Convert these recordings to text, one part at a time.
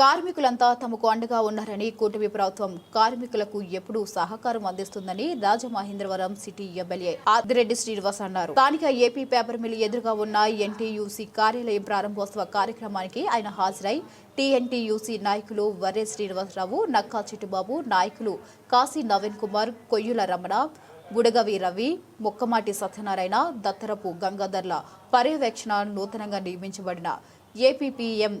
కార్మికులంతా తమకు అండగా ఉన్నారని కూటమి ప్రభుత్వం కార్మికులకు ఎప్పుడూ సహకారం అందిస్తుందని రాజమహేంద్రవరం సిటీ ఎమ్మెల్యే ఆదిరెడ్డి శ్రీనివాస్ అన్నారు. స్థానిక ఏపీ పేపర్ మిల్ ఎదురుగా ఉన్న ఎన్టీయూసీ కార్యాలయం ప్రారంభోత్సవ కార్యక్రమానికి ఆయన హాజరై టీఎన్టీయూసీ నాయకులు వర్రే శ్రీనివాసరావు నక్కా చిట్టుబాబు నాయకులు కాశీ నవీన్ కుమార్ కొయ్యుల రమణ గుడగవి రవి మొక్కమాటి సత్యనారాయణ దత్తరపు గంగాధర్ల పర్యవేక్షణ నూతనంగా నియమించబడిన ఏపీపీఎం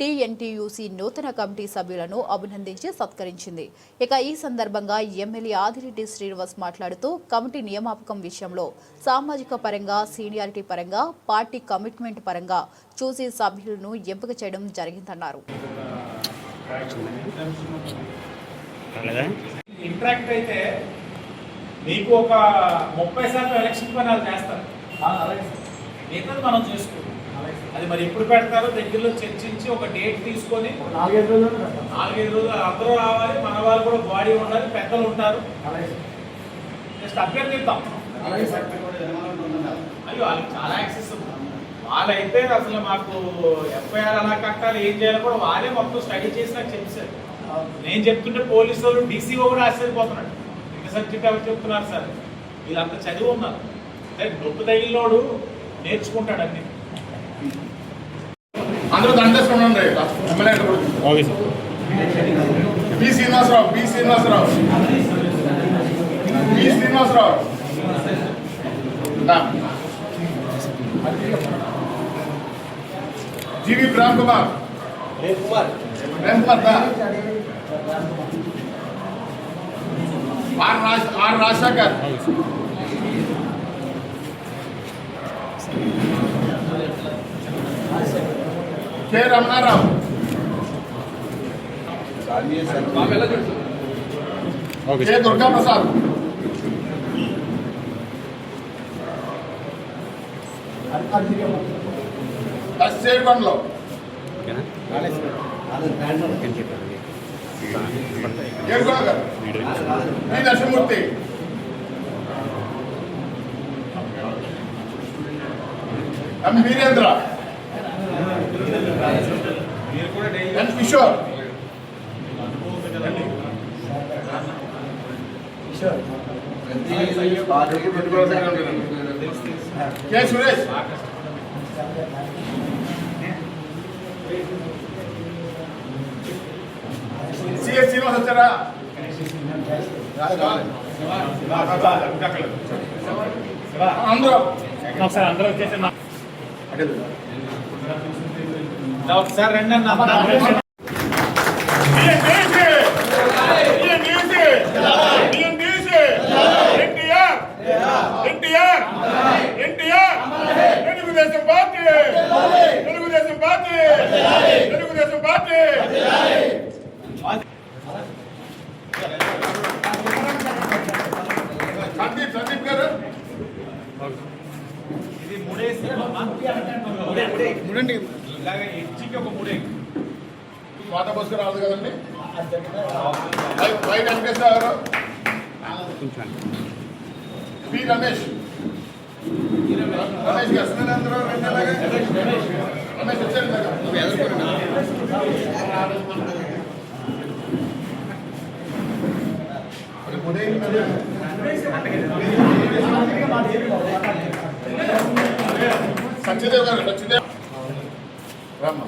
టీఎన్టీయూసీ నూతన కమిటీ సభ్యులను అభినందించి సత్కరించింది. ఇక ఈ సందర్భంగా ఎమ్మెల్యే ఆదిరెడ్డి శ్రీనివాస్ మాట్లాడుతూ కమిటీ నియమాపకం విషయంలో సామాజిక పరంగా సీనియారిటీ పరంగా పార్టీ కమిట్మెంట్ పరంగా చూసి సభ్యులను ఎంపిక చేయడం జరిగిందన్నారు. రాలేదా అయితే నీకు ఒక ముప్పై శాతం ఎలక్షన్ పని వాళ్ళు చేస్తారు. మిగతాది మనం చేసుకుంటాం అది మరి ఎప్పుడు పెడతారో దగ్గరలో చర్చించి ఒక డేట్ తీసుకొని నాలుగైదు రోజులు. నాలుగైదు రోజులు అందరూ రావాలి మన వాళ్ళు కూడా బాడీ ఉండాలి పెద్దలు ఉంటారు. జస్ట్ అభ్యర్థిద్దాం. అయ్యో వాళ్ళకి చాలా యాక్సెస్ వాళ్ళైతే అసలు మాకు ఎఫ్ఐఆర్ అలా కట్టాలి ఏం చేయాలో కూడా వాళ్ళే మొత్తం స్టడీ చేసి నాకు చెప్పారు. నేను చెప్తుంటే పోలీసు వాళ్ళు డీసీఓ కూడా ఆశ్చర్యపోతున్నాడు ఇంకా సబ్జెక్ట్ ఎవరు చెప్తున్నారు సార్? వీళ్ళంతా చదివి ఉన్నారు. అంటే నొప్పి తగిలినోడు నేర్చుకుంటాడు అన్ని. అందరూ దండేసి ఉండండి ఎమ్మెల్యే గారు. Okay sir P Srinivasarao P Srinivasarao. P Srinivasarao. దా. G V Prem Kumar. Prem Kumar దా. R Raj R Rajasekhar okay sir K Ramanarao. K Durga Prasad Narasimhamurthy M Veerendra. CS Srinivas వచ్చారా అందరూ ఒకసారి అందరూ వచ్చేసి నా ఒకసారి రండి అన్న కోట బస్సు రాదు కదండి? వై- వై వెంకటేశ్వర గారు. పి రమేష్. రమేష్ గారు రమేష్ వచ్చారు సత్యదేవ్ గారు సత్యదేవ్. రమ్మ.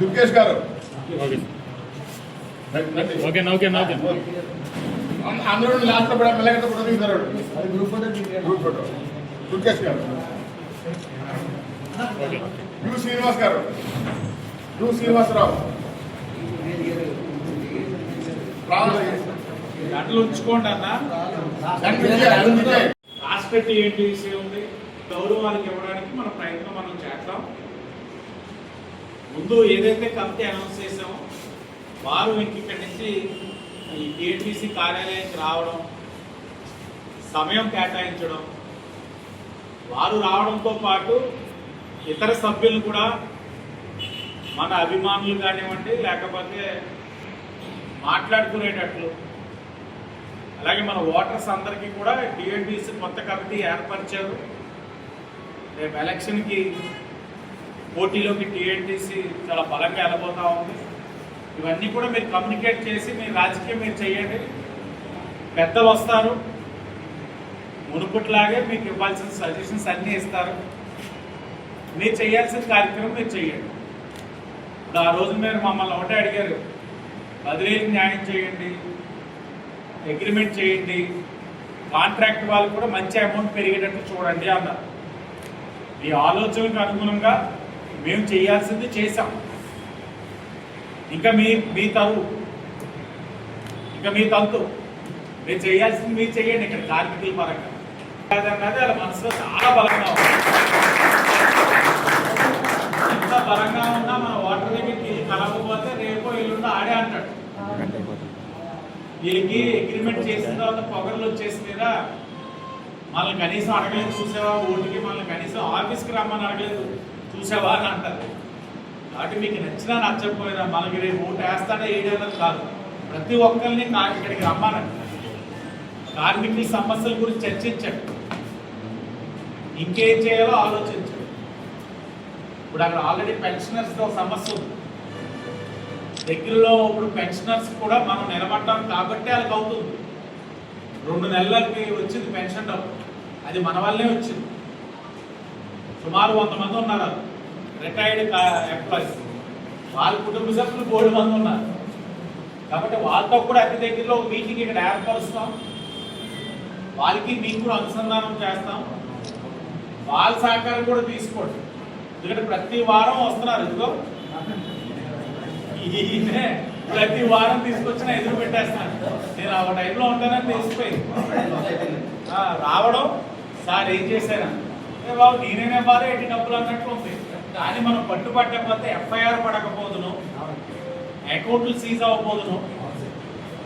దుర్గేష్ గారు ఓకే రండి, రండి. ఓకే ఓకే ఓకే అం- అందరూ లాస్ట్ లో కూడా మెల్లగట్ట ఫోటో దిగుతారు అది గ్రూప్ ఫోటో దిగారు. గ్రూప్ ఫోటో దుర్గేష్ గారు ఓకే యు శ్రీనివాస్ గారు యు శ్రీనివాసరావు రామ్ గంటలు ఉంచుకోండి అన్న. ఎన్ ఏంటి విషయం ఉంది? గౌరవానికి ఇవ్వడానికి మన ప్రయత్నం మనం చేద్దాం. ముందు ఏదైతే కమిటీ అనౌన్స్ చేసామో వారు ఇక్కడి నుంచి ఈ టీఎన్టీసీ కార్యాలయానికి రావడం సమయం కేటాయించడం వారు రావడంతో పాటు ఇతర సభ్యులు కూడా మన అభిమానులు కానివ్వండి లేకపోతే మాట్లాడుకునేటట్లు అలాగే మన ఓటర్స్ అందరికీ కూడా డిఎన్టీసీ కొత్త కమిటీ ఏర్పరిచారు. రేపు ఎలక్షన్కి పోటీలోకి టీఎన్టీసీ చాలా బలంగా వెళ్ళబోతా ఉంది. ఇవన్నీ కూడా మీరు కమ్యూనికేట్ చేసి మీ రాజకీయం మీరు చేయండి. పెద్దలు వస్తారు. మునుపట్లాగే మీకు ఇవ్వాల్సిన సజెషన్స్ అన్నీ ఇస్తారు. మీరు చేయాల్సిన కార్యక్రమం మీరు చేయండి. ఇప్పుడు ఆ రోజు మీరు మమ్మల్ని ఒకటే అడిగారు. బదిలీకి న్యాయం చేయండి. అగ్రిమెంట్ చేయండి. కాంట్రాక్ట్ వాళ్ళు కూడా మంచి అమౌంట్ పెరిగేటట్టు చూడండి అన్నారు. ఈ ఆలోచనకు అనుగుణంగా మేము చేయాల్సింది చేసాం ఇంకా మీ మీ తరువు ఇంకా మీ తంతు మీరు చేయాల్సింది మీరు చేయండి ఇక్కడ కార్మికుల పరంగా. అన్నది వాళ్ళ మనసులో చాలా బలంగా ఉంది. ఎంత బలంగా ఉన్నా మన వాటర్ దగ్గరికి కలవకపోతే రేపో ఎల్లుండో ఆడే అంటాడు. వీళ్ళకి అగ్రిమెంట్ చేసిన తర్వాత పొగర్లు వచ్చేసినారా మనల్ని కనీసం అడగలేదు చూసావా? ఓటుకి మనల్ని కనీసం ఆఫీస్కి రమ్మని అడగలేదు. చూసావా అని అంటారు. కాబట్టి మీకు నచ్చినా నచ్చకపోయినా మనకి రేపు ఓటు వేస్తాడా వేయడానికి కాదు. ప్రతి ఒక్కరిని ఇక్కడికి రమ్మానండి. కార్మికుల సమస్యల గురించి చర్చించండి. ఇంకేం చేయాలో ఆలోచించండి. ఇప్పుడు అక్కడ ఆల్రెడీ పెన్షనర్స్తో సమస్య ఉంది. దగ్గరలో ఇప్పుడు పెన్షనర్స్ కూడా మనం నిలబడ్డాం కాబట్టి వాళ్ళకి అవుతుంది. రెండు నెలలకి వచ్చింది పెన్షన్ డబ్బు. అది మన వల్లే వచ్చింది. సుమారు వంద మంది ఉన్నారు రిటైర్డ్ ఎంప్లాయీస్ వాళ్ళ కుటుంబ సభ్యులు మూడు మంది ఉన్నారు. కాబట్టి వాళ్ళతో కూడా అతి దగ్గరలో ఒక మీటింగ్ ఇక్కడ ఏర్పరుస్తాం. వాళ్ళకి మీకు కూడా అనుసంధానం చేస్తాం. వాళ్ళ సహకారం కూడా తీసుకోండి. ఎందుకంటే ప్రతి వారం వస్తున్నారు. ఇదిగో ఈయనే ప్రతి వారం తీసుకొచ్చిన ఎదురు పెట్టేస్తాను. నేను ఆ టైంలో ఉంటానని తెలిసిపోయింది. రావడం సార్ ఏం చేశాను బాబు నేనేనే బాధ ఎట్టి డబ్బులు అన్నట్లు ఉంది. కానీ మనం పట్టుబట్టకపోతే ఎఫ్ఐఆర్ పడకపోదును. అకౌంట్లు సీజ్ అవ్వబోదును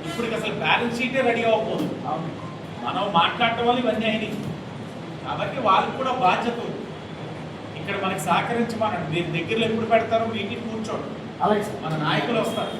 ఇప్పుడు అసలు బ్యాలెన్స్ షీటే రెడీ అవ్వబోదు మనం మాట్లాడటం వల్ల ఇవన్నీ అయినాయి. కాబట్టి వాళ్ళకి కూడా బాధ్యత ఇక్కడ మనకి సహకరించమనండి మీరు దగ్గరలో ఎప్పుడు పెడతారో మీటింగ్ కూర్చోండి. అలాగే సార్ మన నాయకులు వస్తారు.